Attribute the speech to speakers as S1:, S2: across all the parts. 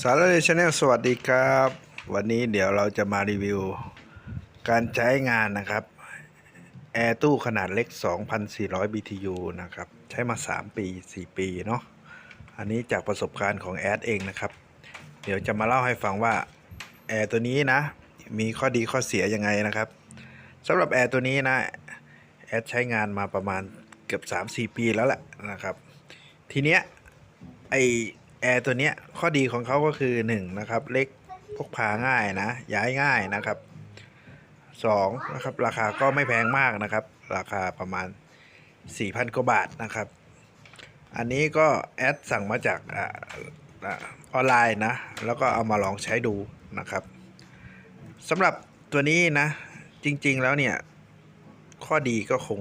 S1: สารเลชแนลสวัสดีครับ วันนี้เดี๋ยวเราจะมารีวิว การใช้งานนะครับแอร์ตู้ขนาดเล็ก 2,400 BTU นะครับ ใช้มา 3 ปี 4 ปีเนาะอันนี้จากประสบการณ์ของแอดเองนะครับ เดี๋ยวจะมาเล่าให้ฟังว่าแอร์ตัวนี้นะ มีข้อดีข้อเสียยังไงนะครับสำหรับแอร์ตัวนี้นะแอดใช้งานมาประมาณเกือบ 3-4 ปีแล้วแหละนะครับ ทีเนี้ยไอ แอร์ตัวเนี้ยข้อดีของเขาก็คือ1นะครับ เล็กพกพาง่ายนะ ย้ายง่ายนะครับ2นะครับ ราคาก็ไม่แพงมากนะครับ ราคาประมาณ 4,000กว่าบาทนะครับ อันนี้ก็แอดสั่งมาจากอาอ่าออนไลน์นะ แล้วก็เอามาลองใช้ดูนะครับสำหรับตัวนี้นะ จริง ๆ แล้วเนี่ย ข้อดีก็คง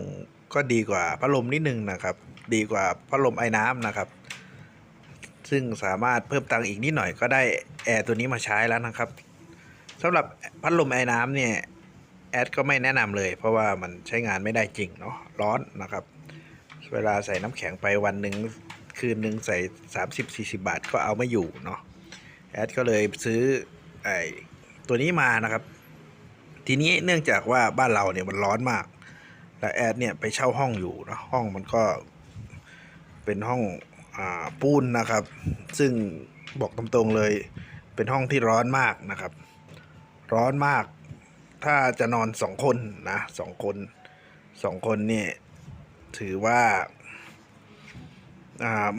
S1: ก็ดีกว่าพัดลมนิดนึงนะครับ ดีกว่าพัดลมไอ้น้ำนะครับ ซึ่งสามารถเพิ่มตังค์อีกนิดหน่อยก็ได้แอร์ตัวนี้มาใช้แล้วนะครับสำหรับพัดลมไอ้น้ำเนี่ยแอดก็ไม่แนะนำเลย เพราะว่ามันใช้งานไม่ได้จริงเนาะร้อนนะครับ เวลาใส่น้ำแข็งไปวันหนึ่งคืนหนึ่งใส่ 30-40 บาทก็เอาไม่อยู่เนาะแอดก็เลยซื้อไอ้ตัวนี้มานะครับ ทีนี้เนื่องจากว่าบ้านเราเนี่ยมันร้อนมาก และแอดเนี่ยไปเช่าห้องอยู่นะห้องมันก็เป็นห้อง ปูนนะครับ ซึ่งบอกตรงๆเลย เป็นห้องที่ร้อนมากนะครับ ร้อนมาก ถ้าจะนอนสองคนนะสองคนสองคนนี่ถือว่า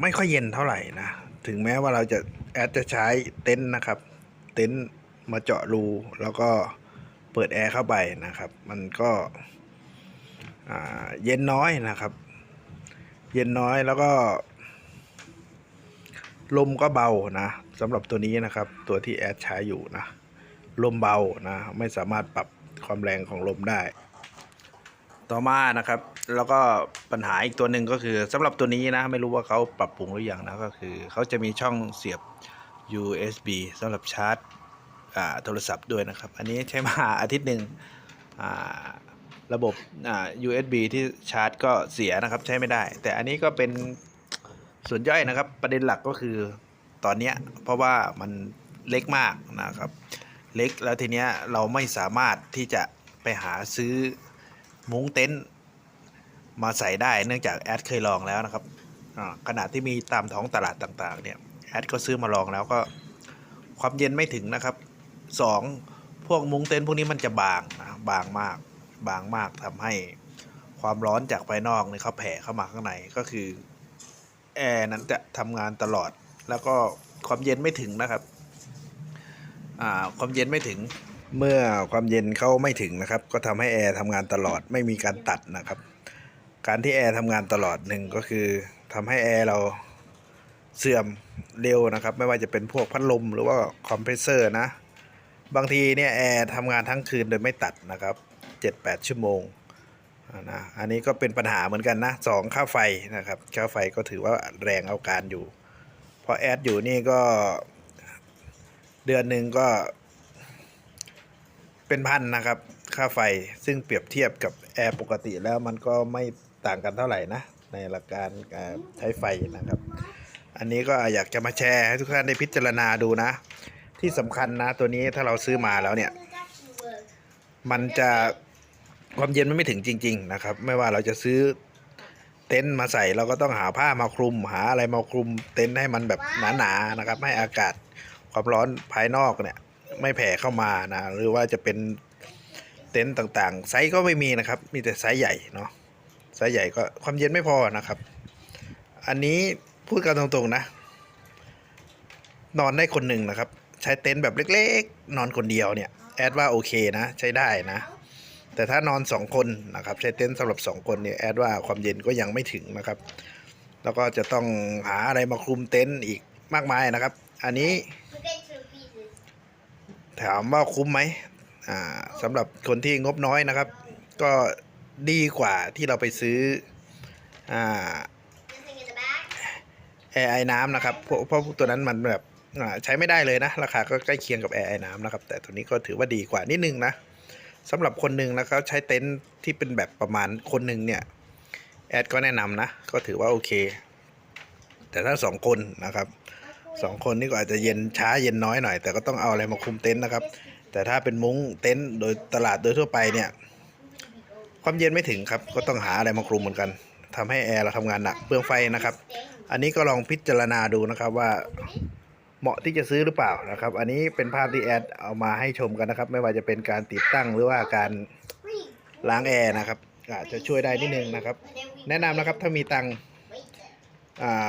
S1: ไม่ค่อยเย็นเท่าไหร่นะ ถึงแม้ว่าเราจะแอดจะใช้เต็นท์นะครับ เต็นท์มาเจาะรูแล้วก็เปิดแอร์เข้าไปนะครับ มันก็เย็นน้อยนะครับ เย็นน้อยแล้วก็ ลมก็เบานะสำหรับตัวนี้นะครับ ตัวที่แอดใช้อยู่นะ ลมเบานะไม่สามารถปรับความแรงของลมได้ ต่อมานะครับ แล้วก็ปัญหาอีกตัวหนึ่งก็คือสำหรับตัวนี้นะ ไม่รู้ว่าเขาปรับปรุงหรือยังนะก็คือเขาจะมีช่องเสียบ USB สำหรับชาร์จโทรศัพท์ด้วยนะครับ อันนี้ใช้มาอาทิตย์หนึ่งระบบ USB ที่ชาร์จก็เสียนะครับใช้ไม่ได้ แต่อันนี้ก็เป็น ส่วนย่อยนะครับ ประเด็นหลักก็คือตอนเนี้ยเพราะว่ามันเล็กมากนะครับ เล็กแล้วทีเนี้ยเราไม่สามารถที่จะไปหาซื้อมุ้งเต็นท์มาใส่ได้เนื่องจากแอดเคยลองแล้วนะครับขนาดที่มีตามท้องตลาดต่างๆเนี่ยแอดก็ซื้อมาลองแล้วก็ความเย็นไม่ถึงนะครับสองพวกมุ้งเต็นท์พวกนี้มันจะบางนะบางมากบางมากทำให้ความร้อนจากภายนอกเนี่ยเขาแผ่เข้ามาข้างในก็คือ แอร์นั้นจะทำงานตลอด แล้วก็ความเย็นไม่ถึงนะครับอ่าความเย็นไม่ถึงเมื่อความเย็นเข้าไม่ถึงนะครับ ก็ทำให้แอร์ทำงานตลอดไม่มีการตัดนะครับ การที่แอร์ทำงานตลอดหนึ่งก็คือทำให้แอร์เราเสื่อมเร็วนะครับ ไม่ว่าจะเป็นพวกพัดลมหรือว่าคอมเพรสเซอร์นะ บางทีเนี่ยแอร์ทำงานทั้งคืนโดยไม่ตัดนะครับ 7-8 ชั่วโมง นะอันนี้ก็เป็นปัญหาเหมือนกันนะสองค่าไฟนะครับค่าไฟก็ถือว่าแรงเอาการอยู่เพราะแอดอยู่นี่ก็เดือนหนึ่งก็ เป็นพันนะครับ ค่าไฟซึ่งเปรียบเทียบกับแอร์ปกติแล้วมันก็ไม่ต่างกันเท่าไหร่นะ ในหลักการใช้ไฟนะครับ อันนี้ก็อยากจะมาแชร์ให้ทุกท่านได้พิจารณาดูนะ ที่สำคัญนะตัวนี้ถ้าเราซื้อมาแล้วเนี่ย มันจะ ความเย็นมันไม่ถึงจริง ๆ นะครับ ไม่ว่าเราจะซื้อเต็นท์มาใส่เราก็ต้องหาผ้ามาคลุม หาอะไรมาคลุมเต็นท์ให้มันแบบหนาๆนะครับ ให้อากาศความร้อนภายนอกเนี่ย ไม่แผ่เข้ามานะหรือว่าจะเป็นเต็นท์ต่างๆ ไซส์ก็ไม่มีนะครับ มีแต่ไซส์ใหญ่เนาะไซส์ใหญ่ก็ความเย็นไม่พอนะครับ อันนี้พูดกันตรงๆนะ นอนได้คนหนึ่งนะครับ ใช้เต็นท์แบบเล็ก ๆ นอนคนเดียวเนี่ยแอดว่าโอเคนะ ใช้ได้นะ แต่ถ้านอนสองคนนะครับใช้เต็นท์สำหรับสองคนเนี่ยแอดว่าความเย็นก็ยังไม่ถึงนะครับ แล้วก็จะต้องหาอะไรมาคลุมเต็นท์อีกมากมายนะครับ อันนี้ถามว่าคุ้มไหมอ่าสำหรับคนที่งบน้อยนะครับ ก็ดีกว่าที่เราไปซื้ออ่าแอร์ไอ้น้ำนะครับเพราะเพราะตัวนั้นมันแบบใช้ไม่ได้เลยนะ ราคาก็ใกล้เคียงกับแอร์ไอ้น้ำนะครับ แต่ตัวนี้ก็ถือว่าดีกว่านิดนึงนะ สำหรับคนหนึ่งนะครับใช้เต็นท์ที่เป็นแบบประมาณคนหนึ่งเนี่ยแอดก็แนะนำนะ ก็ถือว่าโอเค แต่ถ้าสองคนนะครับสองคนนี่ก็อาจจะเย็นช้าเย็นน้อยหน่อย แต่ก็ต้องเอาอะไรมาคุมเต็นท์นะครับ แต่ถ้าเป็นมุ้งเต็นท์โดยตลาดโดยทั่วไปเนี่ย ความเย็นไม่ถึงครับ ก็ต้องหาอะไรมาคลุมเหมือนกันทำให้แอร์เราทำงานหนักเปลืองไฟนะครับ อันนี้ก็ลองพิจารณาดูนะครับว่า เหมาะที่จะซื้อหรือเปล่านะครับ อันนี้เป็นภาพที่แอดเอามาให้ชมกันนะครับ ไม่ว่าจะเป็นการติดตั้งหรือว่าการล้างแอร์นะครับอาจจะช่วยได้นิดนึงนะครับ แนะนำนะครับถ้ามีตังค์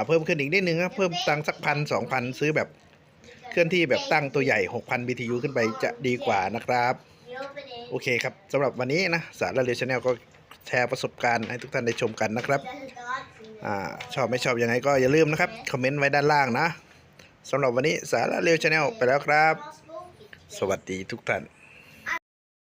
S1: เพิ่มขึ้นอีกนิดนึงครับเพิ่มตังค์สักพันสองพันซื้อแบบเคลื่อนที่แบบตั้งตัวใหญ่ 6,000 BTU ขึ้นไปจะดีกว่านะครับ โอเคครับสำหรับวันนี้นะสารละเรียชแนลก็แชร์ประสบการณ์ให้ทุกท่านได้ชมกันนะครับอชอบไม่ชอบยังไงก็อย่าลืมนะครับ คอมเมนต์ไว้ด้านล่างนะ สำหรับวันนี้สาระเรียวชาแนลไปแล้วครับ สวัสดีทุกท่าน